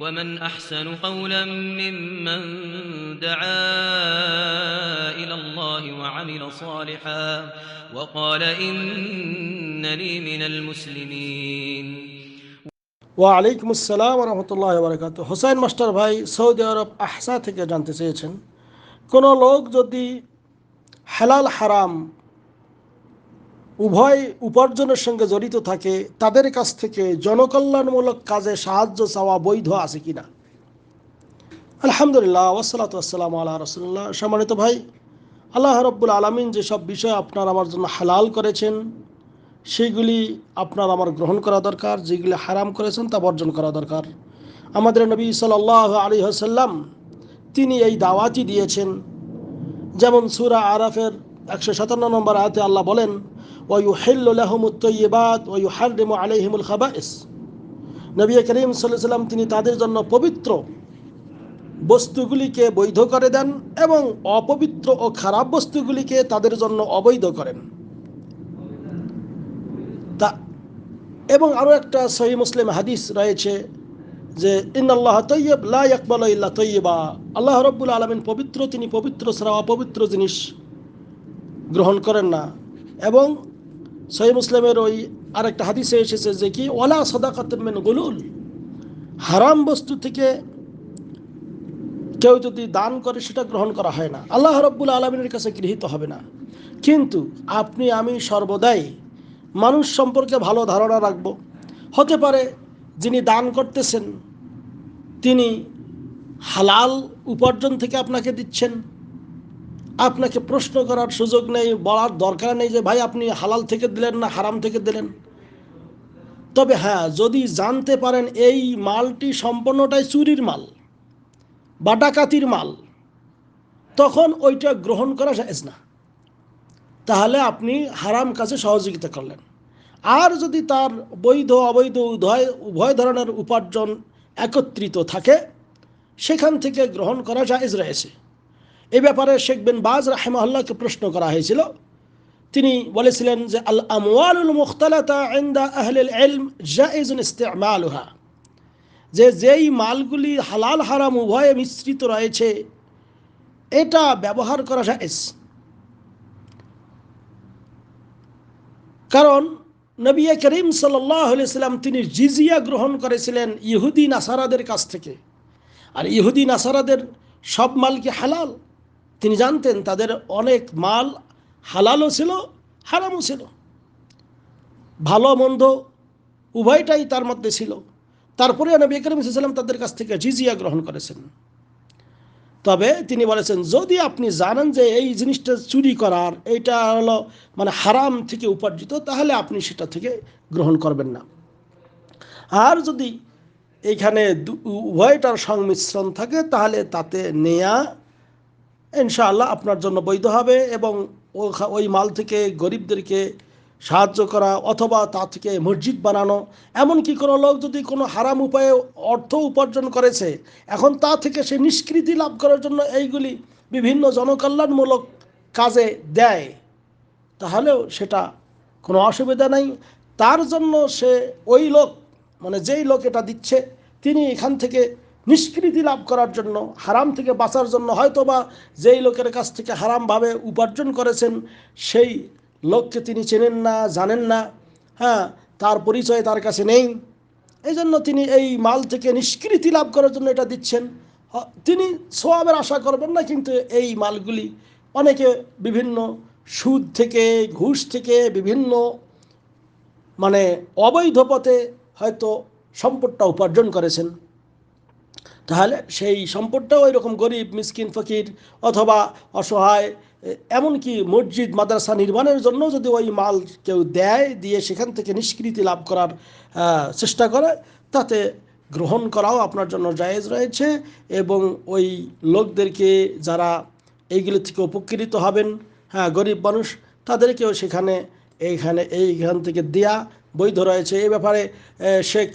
ومن أحسن قولا ممن دعا إلى الله وعمل صالحا وقال إنني من المسلمين ওয়ালাইকুম আসসালাম রহমতুল্লাহ বারকাত হোসেন মাস্টার ভাই সৌদি আরব আহসা থেকে জানতে চেয়েছেন কোনো লোক যদি হালাল হারাম উভয় উপার্জনের সঙ্গে জড়িত থাকে, তাদের কাছ থেকে জনকল্যাণমূলক কাজে সাহায্য চাওয়া বৈধ আছে কিনা? আলহামদুলিল্লাহ ওসালাত আসসালাম আল্লাহ রসুল্লাহ সম্মানিত ভাই, আল্লাহ রব্বুল আলমিন যেসব বিষয় আপনার আমার জন্য হালাল করেছেন সেইগুলি আপনার আমার গ্রহণ করা দরকার, যেগুলি হারাম করেছেন তা বর্জন করা দরকার। আমাদের নবী সাল্লাহ আলী হাসাল্লাম তিনি এই দাওয়াতি দিয়েছেন। যেমন সুরা আরাফের একশো সাতান্ন নম্বর আয়তে আল্লাহ বলেন ওয়ু হেল্লাহমুত্তইবাদ ওয়ু হারিম আলহিমুল খাবাইস নবী করিম সাল্লাম তিনি তাদের জন্য পবিত্র বস্তুগুলিকে বৈধ করে দেন এবং অপবিত্র ও খারাপ বস্তুগুলিকে তাদের জন্য অবৈধ করেন। তা, এবং আরও একটা সহি মুসলিম হাদিস রয়েছে যে ইন্নআল্লাহ তৈয়ব লা ইয়াকবাল ইল্লা তৈয়বা আল্লাহ রব্বুল আলমিন পবিত্র, তিনি পবিত্র ছাড়া অপবিত্র জিনিস গ্রহণ করেন না। এবং সহি মুসলিমের ওই আরেকটা হাদিসে এসেছে যে কি ওলা সদাকাতমেন গুলুল। হারাম বস্তু থেকে কেউ যদি দান করে, সেটা গ্রহণ করা হয় না। আল্লাহ রব্বুল আলমিনের কাছে গৃহীত হবে না। কিন্তু আপনি, আমি সর্বদাই মানুষ সম্পর্কে ভালো ধারণা রাখব। হতে পারে যিনি দান করতেছেন, তিনি হালাল উপার্জন থেকে আপনাকে দিচ্ছেন। আপনাকে প্রশ্ন করার সুযোগ নেই, বলার দরকার নেই যে, ভাই, আপনি হালাল থেকে দিলেন না হারাম থেকে দিলেন? তবে হ্যাঁ যদি জানতে পারেন এই মালটি সম্পূর্ণটাই চুরির মাল বা ডাকাতির মাল, তখন ওইটা গ্রহণ করা যায় না। তাহলে আপনি হারাম কাজে সহযোগিতা করলেন। আর যদি তার বৈধ, অবৈধ, উভয় উভয় ধরনের উপার্জন একত্রিত থাকে, সেখান থেকে গ্রহণ করা জায়েজ রয়েছে। এ ব্যাপারে শেখ বিন বাজ রাহেমাল্লাহকে প্রশ্ন করা হয়েছিল। তিনি বলেছিলেন যে আল আমওয়ালুল মুখতালাতা ইনদা আহলিল ইলম জায়েজুন ইস্তেমালুহা। যে যেই মালগুলি হালাল, হারাম, উভয়ে মিশ্রিত রয়েছে, এটা ব্যবহার করা জায়েজ। কারণ নবী করিম সাল্লাম তিনি জিজিয়া গ্রহণ করেছিলেন ইহুদি, নাসারাদের কাছ থেকে। আর ইহুদি, নাসারাদের সব মাল কি হালাল? তিনি জানতেন তাদের অনেক মাল হালালও ছিল, হারামও ছিল। ভালো, মন্দ উভয়টাই তার মধ্যে ছিল। তারপরে নবী করিম সাল্লাম তাদের কাছ থেকে জিজিয়া গ্রহণ করেছেন। তবে তিনি বলেছেন, যদি আপনি জানেন যে এই জিনিসটা চুরি করার, এইটা হলো মানে হারাম থেকে উপার্জিত, তাহলে আপনি সেটা থেকে গ্রহণ করবেন না। আর যদি এইখানে উভয়টার সংমিশ্রণ থাকে, তাহলে তাতে নেয়া ইনশাআল্লাহ আপনার জন্য বৈধ হবে এবং ওই মাল থেকে গরিবদেরকে সাহায্য করা অথবা তা থেকে মসজিদ বানানো, এমনকি কোনো লোক যদি কোনো হারাম উপায়ে অর্থ উপার্জন করেছে, এখন তা থেকে সে নিষ্কৃতি লাভ করার জন্য এইগুলি বিভিন্ন জনকল্যাণমূলক কাজে দেয়, তাহলেও সেটা কোনো অসুবিধা নাই। তার জন্য সে ওই লোক মানে যেই লোক এটা দিচ্ছে, তিনি এখান থেকে নিষ্কৃতি লাভ করার জন্য, হারাম থেকে বাঁচার জন্য হয়তোবা যেই লোকের কাছ থেকে হারামভাবে উপার্জন করেছেন, সেই লোককে তিনি চেনেন না, জানেন না। হ্যাঁ তার পরিচয় তার কাছে নেই। এই জন্য তিনি এই মাল থেকে নিষ্কৃতি লাভ করার জন্য এটা দিচ্ছেন। তিনি সোয়াবের আশা করবেন না, কিন্তু এই মালগুলি অনেকে বিভিন্ন সুদ থেকে, ঘুষ থেকে, বিভিন্ন মানে অবৈধ পথে হয়তো সম্পদটা উপার্জন করেছেন। তাহলে সেই সম্পদটাও ওই রকম গরিব, মিসকিন, ফকির অথবা অসহায়, এমনকি মসজিদ, মাদ্রাসা নির্মাণের জন্য যদি ওই মাল কেউ দেয়, দিয়ে সেখান থেকে নিষ্কৃতি লাভ করার চেষ্টা করে, তাতে গ্রহণ করাও আপনার জন্য জায়েজ রয়েছে এবং ওই লোকদেরকে যারা এইগুলো থেকে উপকৃত হবেন হ্যাঁ গরিব মানুষ, তাদেরকেও সেখানে, এইখানে, এইখান থেকে দেয়া বৈধ রয়েছে। এই ব্যাপারে শেখ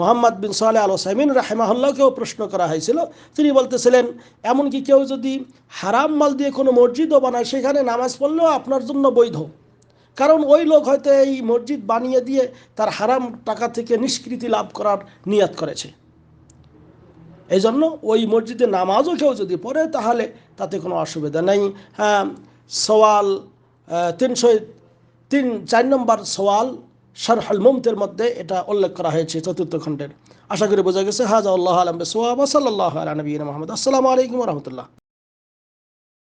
মোহাম্মদ বিন সালে আল সাইমিন রাহেমাহুল্লাহকেও প্রশ্ন করা হয়েছিল। তিনি বলতেছিলেন, এমনকি কেউ যদি হারাম মাল দিয়ে কোনো মসজিদও বানায়, সেখানে নামাজ পড়লেও আপনার জন্য বৈধ। কারণ ওই লোক হয়তো এই মসজিদ বানিয়ে দিয়ে তার হারাম টাকা থেকে নিষ্কৃতি লাভ করার নিয়াত করেছে। এই জন্য ওই মসজিদে নামাজও কেউ যদি পড়ে, তাহলে তাতে কোনো অসুবিধা নেই। হ্যাঁ সওয়াল তিনশো তিন, চার নম্বর সওয়াল শারহাল মুমতের মধ্যে এটা উল্লেখ করা হয়েছে চতুর্থ খণ্ডের। আশা করি বোঝা গেছে হাজা আল্লাহ আলম সোহাব সাল্লাহ আলী নবীন মোহাম্মদ। আসসালামু আলাইকুম রহমতুল্লাহ।